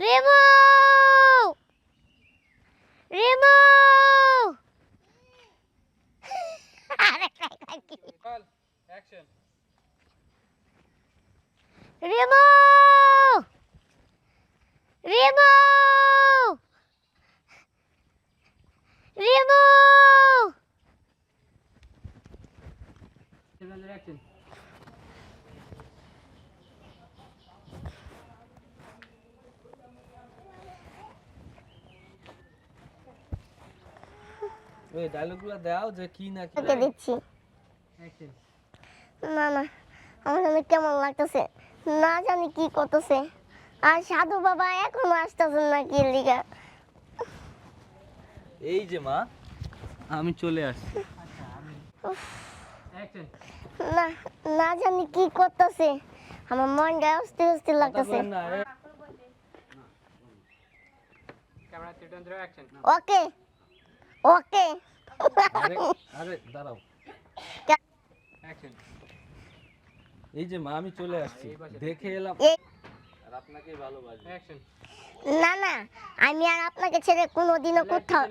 রিমু রিমু আরে খাই খাই কি Call. Action. রিমু রিমু রিমু ওই ডায়লগগুলো দাও যে কি না কি তোকে দিচ্ছি। না না আমার জানি কেমন লাগতেছে? না জানি কি করতেছে। আর সাধু বাবা এখনও আসতেছেন না কি লিগা এই যে মা আমি চলে আসছি। না না জানি কি করতেছে। আমার মনটা অস্থির অস্থির লাগতেছে. ওকে। ওকে। আরে আরে দাঁড়াও। এই যে মা আমি চলে আসছি। দেখে এলাম। আর আপনাকে ভালোবাসি। Action. না না আমি আর আপনাকে ছেড়ে কোনোদিনও কোথাও.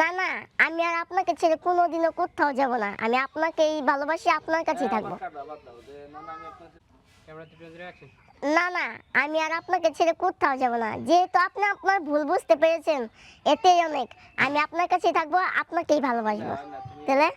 না না আমি আর আপনাকে ছেড়ে কোনোদিনও কোথাও যাব না। আমি আপনাকেই ভালোবাসি আপনার কাছেই থাকব। না না আমি আর আপনাকে ছেড়ে কোথাও যাব না। যেহেতু আপনি আপনার ভুল বুঝতে পেরেছেন এতেই অনেক। আমি আপনার কাছেই থাকব আপনাকেই ভালোবাসবো। তাহলে?